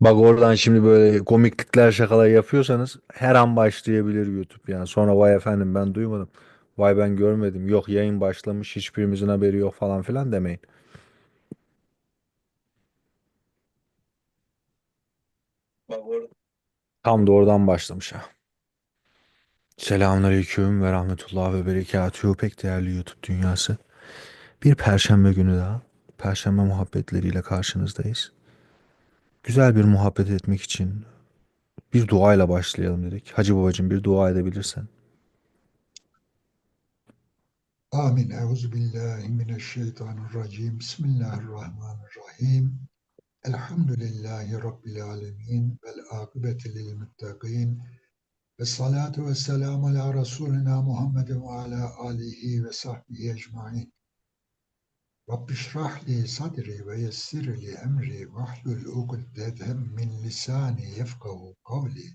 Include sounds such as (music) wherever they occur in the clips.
Bak oradan şimdi böyle komiklikler şakalar yapıyorsanız her an başlayabilir YouTube yani. Sonra vay efendim ben duymadım. Vay ben görmedim. Yok yayın başlamış hiçbirimizin haberi yok falan filan demeyin. Bak orada. Tam da oradan başlamış ha. Selamünaleyküm ve rahmetullah ve berekatühü pek değerli YouTube dünyası. Bir perşembe günü daha perşembe muhabbetleriyle karşınızdayız. Güzel bir muhabbet etmek için bir duayla başlayalım dedik. Hacı babacığım bir dua edebilirsen. Amin. Euzu billahi mineşşeytanirracim. Bismillahirrahmanirrahim. Elhamdülillahi Rabbil alemin. Vel akıbeti lil muttaqin. Ve salatu ve selamu ala Resulina Muhammedin ve ala alihi ve sahbihi ecmain. Rabbi şrah li sadri ve yessir li emri vahlul ukdeden min lisani yefkahu kavli.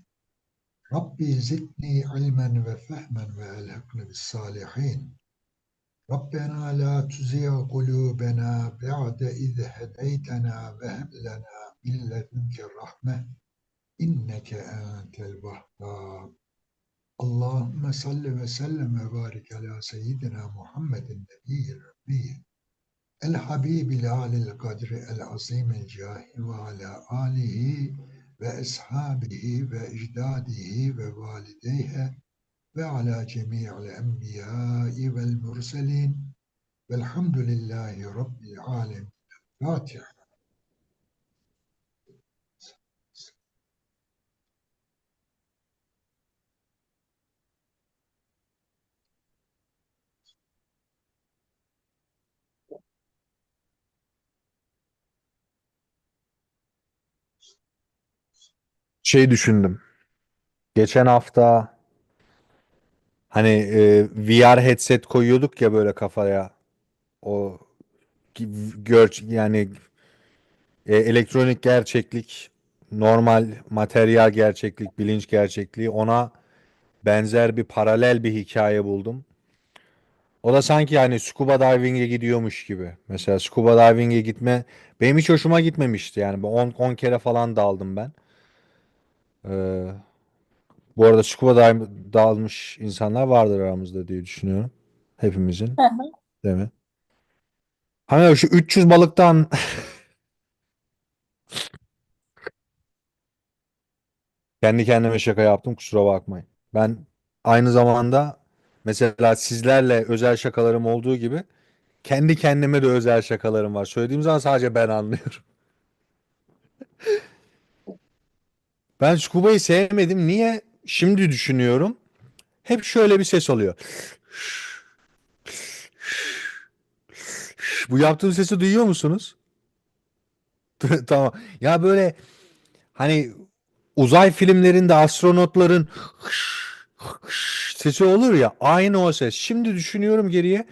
Rabbi zidni ilmen ve fehmen ve elhekni bis salihin. Rabbena la tuziya kulubena ba'de iz hedeytena ve hem lena min ledunke rahme inneke entel vahhab. Allahümme salli ve sellem ve barik ala seyyidina Muhammedin nebiyyir rabbiyyin. الحبيب العالي القدر العظيم الجاه وعلى آله وأصحابه وأجداده ووالديه وعلى جميع الأنبياء والمرسلين. والحمد لله رب العالمين. الفاتحة Şey düşündüm. Geçen hafta hani e, VR headset koyuyorduk ya böyle kafaya. O gör yani e, elektronik gerçeklik, normal materyal gerçeklik, bilinç gerçekliği ona benzer bir paralel bir hikaye buldum. O da sanki yani scuba diving'e gidiyormuş gibi. Mesela scuba diving'e gitme benim hiç hoşuma gitmemişti. Yani 10 10 kere falan daldım ben. Ee, bu arada scuba dive dalmış insanlar vardır aramızda diye düşünüyorum. Hepimizin, Hı hı. değil mi? Hani şu 300 balıktan (laughs) kendi kendime şaka yaptım kusura bakmayın. Ben aynı zamanda mesela sizlerle özel şakalarım olduğu gibi kendi kendime de özel şakalarım var. Söylediğim zaman sadece ben anlıyorum. (laughs) Ben Scuba'yı sevmedim. Niye? Şimdi düşünüyorum. Hep şöyle bir ses oluyor. Bu yaptığım sesi duyuyor musunuz? (laughs) Tamam. Ya böyle hani uzay filmlerinde astronotların sesi olur ya aynı o ses. Şimdi düşünüyorum geriye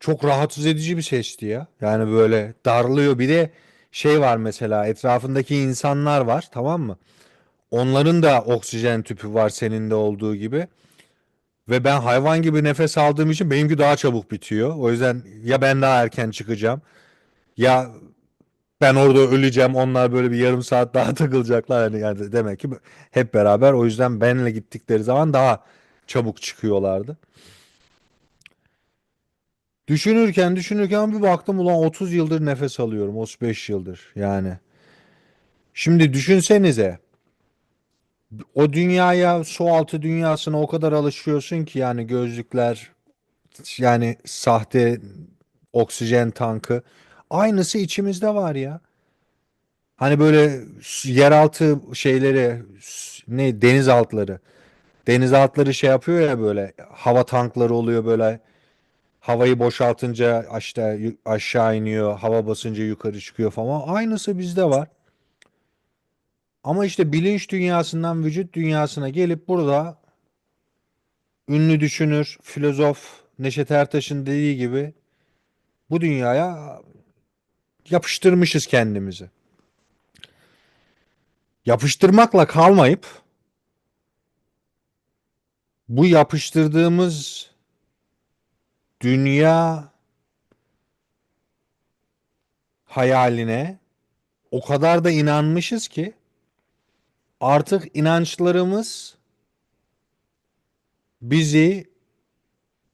çok rahatsız edici bir sesti ya. Yani böyle darlıyor. Bir de şey var mesela etrafındaki insanlar var tamam mı? Onların da oksijen tüpü var senin de olduğu gibi. Ve ben hayvan gibi nefes aldığım için benimki daha çabuk bitiyor. O yüzden ya ben daha erken çıkacağım ya ben orada öleceğim. Onlar böyle bir yarım saat daha (laughs) takılacaklar. Yani, yani demek ki hep beraber o yüzden benle gittikleri zaman daha çabuk çıkıyorlardı. Düşünürken düşünürken bir baktım ulan 30 yıldır nefes alıyorum. 35 yıldır yani. Şimdi düşünsenize o dünyaya su altı dünyasına o kadar alışıyorsun ki yani gözlükler yani sahte oksijen tankı aynısı içimizde var ya. Hani böyle yeraltı şeyleri ne denizaltıları denizaltıları şey yapıyor ya böyle hava tankları oluyor böyle havayı boşaltınca işte aşağı iniyor hava basınca yukarı çıkıyor falan aynısı bizde var. Ama işte bilinç dünyasından vücut dünyasına gelip burada ünlü düşünür, filozof Neşet Ertaş'ın dediği gibi bu dünyaya yapıştırmışız kendimizi. Yapıştırmakla kalmayıp bu yapıştırdığımız dünya hayaline o kadar da inanmışız ki Artık inançlarımız bizi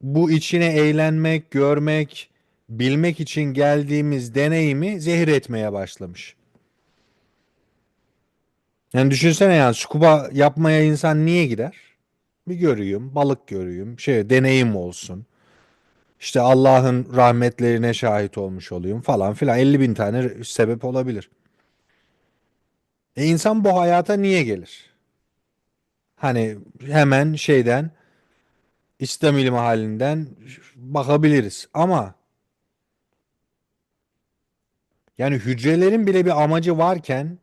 bu içine eğlenmek, görmek, bilmek için geldiğimiz deneyimi zehir etmeye başlamış. Yani düşünsene yani scuba yapmaya insan niye gider? Bir göreyim, balık göreyim, şey deneyim olsun. İşte Allah'ın rahmetlerine şahit olmuş olayım falan filan. 50 bin tane sebep olabilir. E insan bu hayata niye gelir? Hani hemen şeyden İslam ilmi halinden bakabiliriz. Ama yani hücrelerin bile bir amacı varken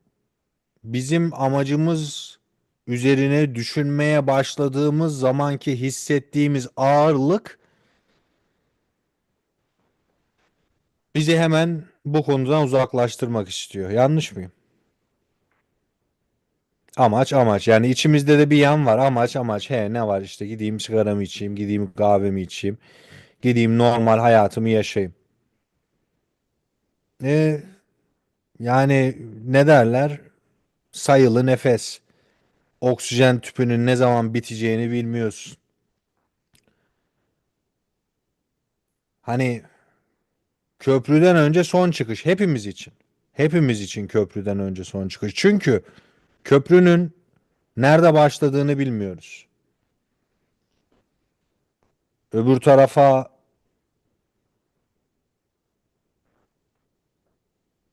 bizim amacımız üzerine düşünmeye başladığımız zamanki hissettiğimiz ağırlık bizi hemen bu konudan uzaklaştırmak istiyor. Yanlış mıyım? Amaç amaç. Yani içimizde de bir yan var. Amaç amaç. He ne var işte gideyim sigaramı içeyim, gideyim kahvemi içeyim, gideyim normal hayatımı yaşayayım. E, yani ne derler? Sayılı nefes. Oksijen tüpünün ne zaman biteceğini bilmiyorsun. Hani köprüden önce son çıkış hepimiz için. Hepimiz için köprüden önce son çıkış. Çünkü köprünün nerede başladığını bilmiyoruz. Öbür tarafa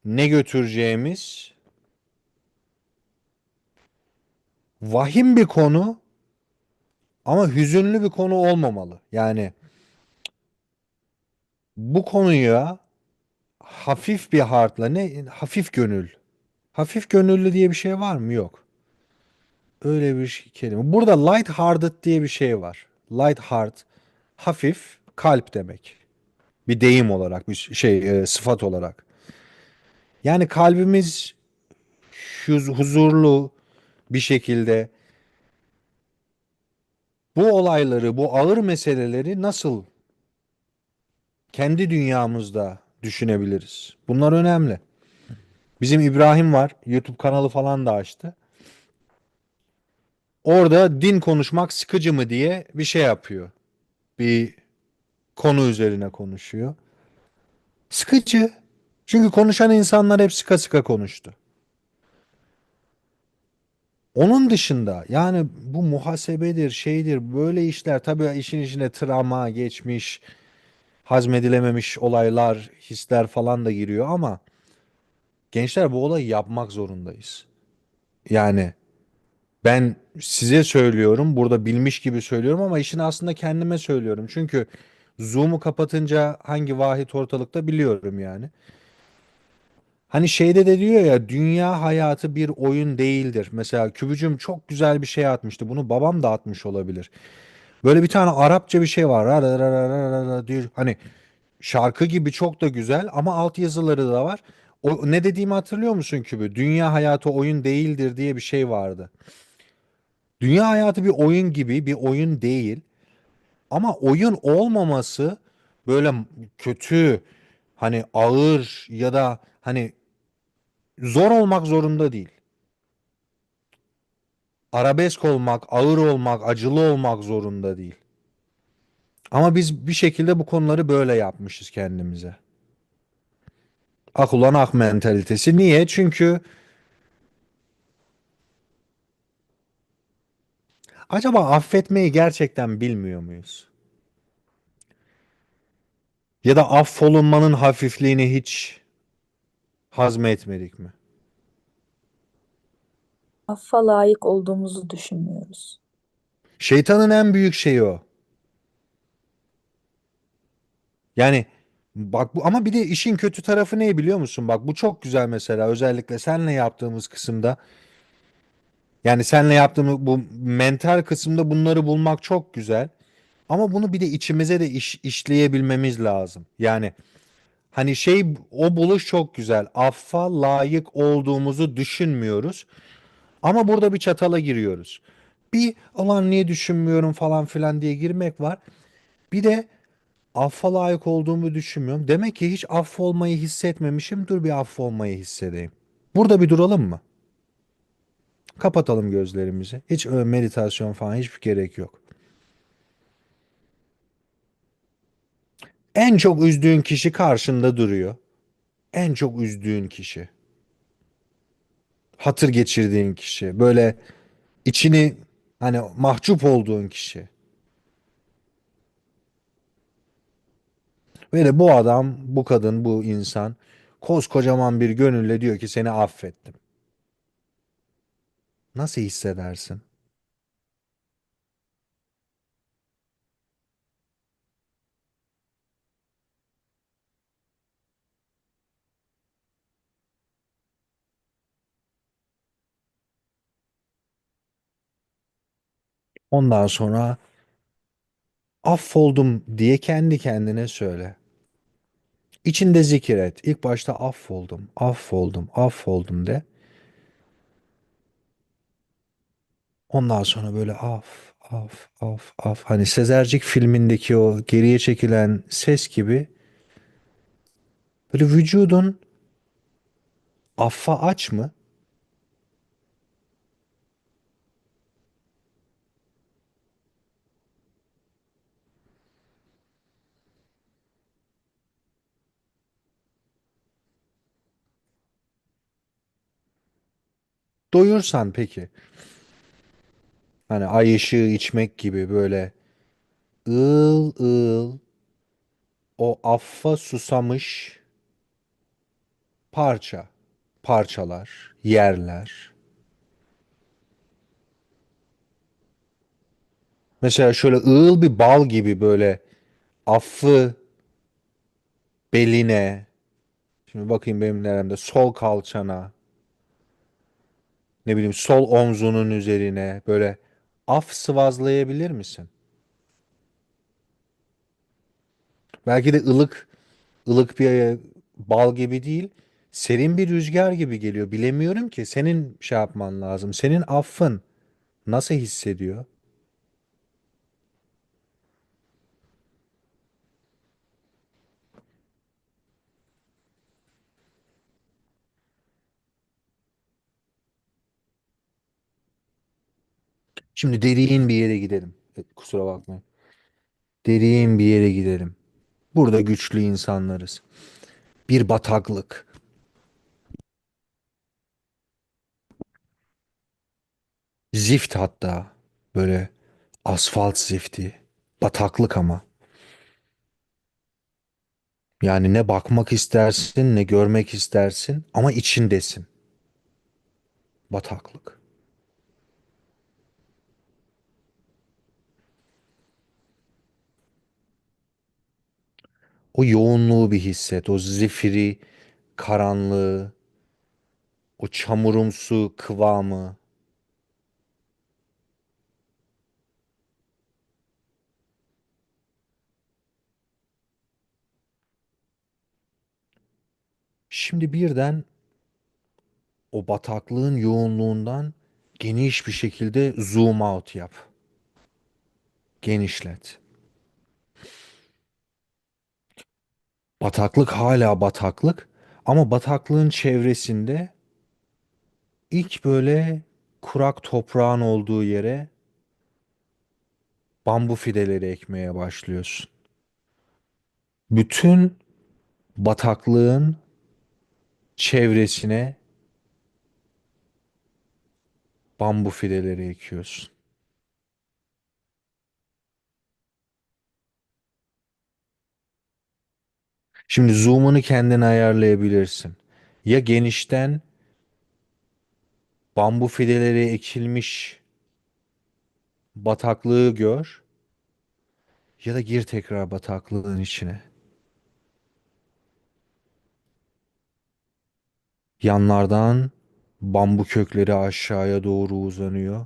ne götüreceğimiz vahim bir konu ama hüzünlü bir konu olmamalı. Yani bu konuya hafif bir heartla ne hafif gönül. Hafif gönüllü diye bir şey var mı? Yok. Öyle bir şey- kelime. Burada light hearted diye bir şey var. Light heart hafif kalp demek. Bir deyim olarak, bir şey e, sıfat olarak. Yani kalbimiz huz- huzurlu bir şekilde bu olayları, bu ağır meseleleri nasıl kendi dünyamızda düşünebiliriz? Bunlar önemli. Bizim İbrahim var. YouTube kanalı falan da açtı. Orada din konuşmak sıkıcı mı diye bir şey yapıyor. Bir konu üzerine konuşuyor. Sıkıcı. Çünkü konuşan insanlar hep sıka sıka konuştu. Onun dışında yani bu muhasebedir, şeydir, böyle işler tabii işin içine travma, geçmiş, hazmedilememiş olaylar, hisler falan da giriyor ama gençler bu olayı yapmak zorundayız. Yani ben size söylüyorum, burada bilmiş gibi söylüyorum ama işin aslında kendime söylüyorum. Çünkü Zoom'u kapatınca hangi vahit ortalıkta biliyorum yani. Hani şeyde de diyor ya dünya hayatı bir oyun değildir. Mesela Kübücüm çok güzel bir şey atmıştı. Bunu babam da atmış olabilir. Böyle bir tane Arapça bir şey var. Ra diyor. Hani şarkı gibi çok da güzel ama altyazıları da var. O ne dediğimi hatırlıyor musun Kübü? Dünya hayatı oyun değildir diye bir şey vardı. Dünya hayatı bir oyun gibi bir oyun değil. Ama oyun olmaması böyle kötü, hani ağır ya da hani zor olmak zorunda değil. Arabesk olmak, ağır olmak, acılı olmak zorunda değil. Ama biz bir şekilde bu konuları böyle yapmışız kendimize. Ak ulan ak mentalitesi. Niye? Çünkü acaba affetmeyi gerçekten bilmiyor muyuz? Ya da affolunmanın hafifliğini hiç hazmetmedik mi? Affa layık olduğumuzu düşünmüyoruz. Şeytanın en büyük şeyi o. Yani bak bu ama bir de işin kötü tarafı ne biliyor musun? Bak bu çok güzel mesela özellikle senle yaptığımız kısımda. Yani senle yaptığımız bu mental kısımda bunları bulmak çok güzel. Ama bunu bir de içimize de iş, işleyebilmemiz lazım. Yani hani şey o buluş çok güzel. Affa layık olduğumuzu düşünmüyoruz. Ama burada bir çatala giriyoruz. Bir alan niye düşünmüyorum falan filan diye girmek var. Bir de affa layık olduğumu düşünmüyorum. Demek ki hiç affolmayı hissetmemişim. Dur bir affolmayı hissedeyim. Burada bir duralım mı? Kapatalım gözlerimizi. Hiç ö- meditasyon falan hiçbir gerek yok. En çok üzdüğün kişi karşında duruyor. En çok üzdüğün kişi. Hatır geçirdiğin kişi. Böyle içini hani mahcup olduğun kişi. Ve de bu adam, bu kadın, bu insan koskocaman bir gönülle diyor ki seni affettim. Nasıl hissedersin? Ondan sonra affoldum diye kendi kendine söyle. İçinde zikir et. İlk başta affoldum, affoldum, affoldum de. Ondan sonra böyle af, af, af, af. Hani Sezercik filmindeki o geriye çekilen ses gibi böyle vücudun affa aç mı? Doyursan peki. Hani ay ışığı içmek gibi böyle ığıl ığıl o affa susamış parça, parçalar, yerler. Mesela şöyle ığıl bir bal gibi böyle affı beline, şimdi bakayım benim neremde, sol kalçana, ne bileyim sol omzunun üzerine böyle af sıvazlayabilir misin? Belki de ılık ılık bir e, bal gibi değil, serin bir rüzgar gibi geliyor. Bilemiyorum ki. Senin şey yapman lazım. Senin affın nasıl hissediyor? Şimdi derin bir yere gidelim. E, Kusura bakmayın. Derin bir yere gidelim. Burada güçlü insanlarız. Bir bataklık. Zift hatta. Böyle asfalt zifti. Bataklık ama. Yani ne bakmak istersin ne görmek istersin ama içindesin. Bataklık. O yoğunluğu bir hisset. O zifiri, karanlığı, o çamurumsu kıvamı. Şimdi birden o bataklığın yoğunluğundan geniş bir şekilde zoom out yap. Genişlet. Bataklık hala bataklık ama bataklığın çevresinde ilk böyle kurak toprağın olduğu yere bambu fideleri ekmeye başlıyorsun. Bütün bataklığın çevresine bambu fideleri ekiyorsun. Şimdi zoom'unu kendin ayarlayabilirsin. Ya genişten bambu fideleri ekilmiş bataklığı gör ya da gir tekrar bataklığın içine. Yanlardan bambu kökleri aşağıya doğru uzanıyor.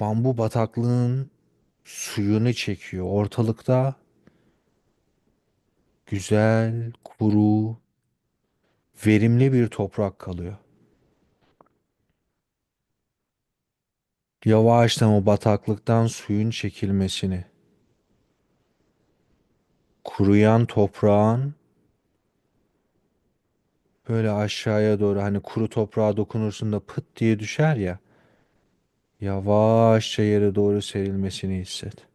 Bambu bataklığın suyunu çekiyor. Ortalıkta güzel, kuru, verimli bir toprak kalıyor. Yavaştan o bataklıktan suyun çekilmesini, kuruyan toprağın Böyle aşağıya doğru hani kuru toprağa dokunursun da pıt diye düşer ya. Yavaşça yere doğru serilmesini hisset.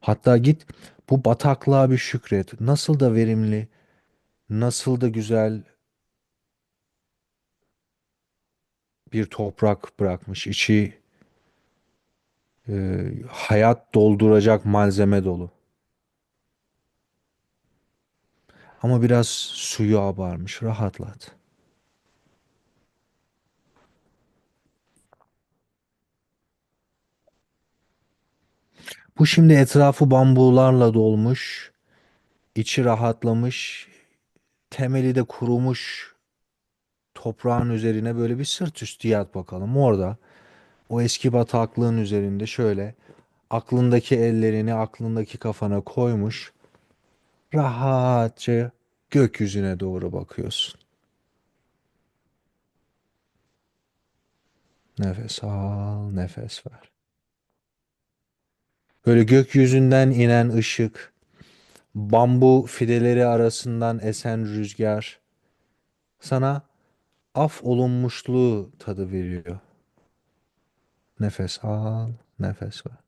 Hatta git bu bataklığa bir şükret. Nasıl da verimli, nasıl da güzel bir toprak bırakmış. İçi e, hayat dolduracak malzeme dolu. Ama biraz suyu abarmış. Rahatlat. Bu şimdi etrafı bambularla dolmuş, içi rahatlamış, temeli de kurumuş toprağın üzerine böyle bir sırt üstü yat bakalım. Orada o eski bataklığın üzerinde şöyle aklındaki ellerini aklındaki kafana koymuş, rahatça gökyüzüne doğru bakıyorsun. Nefes al, nefes ver. Böyle gökyüzünden inen ışık, bambu fideleri arasından esen rüzgar sana af olunmuşluğu tadı veriyor. Nefes al, nefes ver.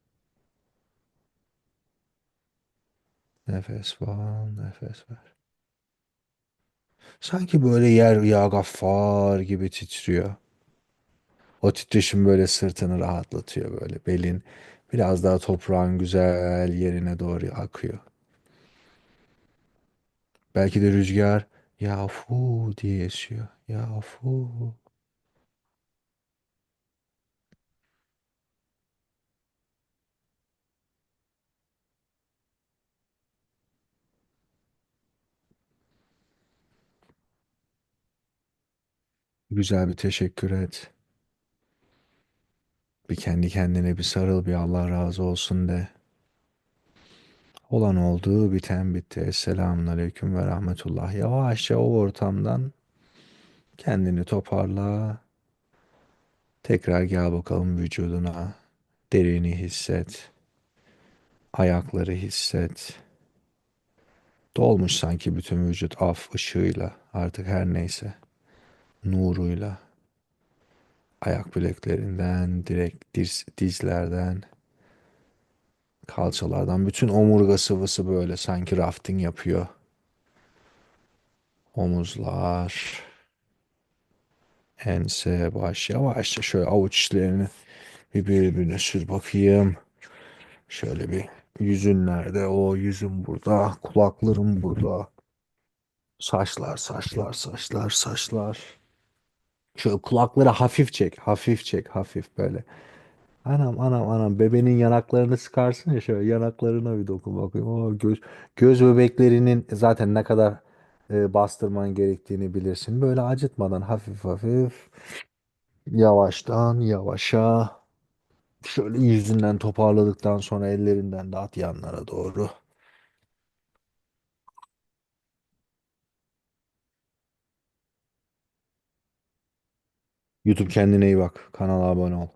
Nefes al, nefes ver. Sanki böyle yer ya gaffar gibi titriyor. O titreşim böyle sırtını rahatlatıyor böyle. Belin biraz daha toprağın güzel yerine doğru akıyor. Belki de rüzgar yafu diye esiyor. Yafu. Güzel bir teşekkür et. Bir kendi kendine bir sarıl bir Allah razı olsun de. Olan oldu, biten bitti. Esselamun aleyküm ve rahmetullah. Yavaşça o ortamdan kendini toparla. Tekrar gel bakalım vücuduna. Derini hisset. Ayakları hisset. Dolmuş sanki bütün vücut af ışığıyla. Artık her neyse. Nuruyla. Ayak bileklerinden, direkt diz, dizlerden, kalçalardan. Bütün omurga sıvısı böyle sanki rafting yapıyor. Omuzlar, ense, baş. Yavaşça şöyle avuç içlerini bir birbirine sür bakayım. Şöyle bir yüzün nerede? O yüzüm burada. Kulaklarım burada. Saçlar, saçlar, saçlar, saçlar. Şöyle kulakları hafif çek, hafif çek, hafif böyle. Anam, anam, anam. Bebenin yanaklarını sıkarsın ya şöyle yanaklarına bir dokun bakayım. O göz, göz bebeklerinin zaten ne kadar e, bastırman gerektiğini bilirsin. Böyle acıtmadan hafif hafif, yavaştan yavaşa. Şöyle yüzünden toparladıktan sonra ellerinden de at yanlara doğru. YouTube kendine iyi bak. Kanala abone ol.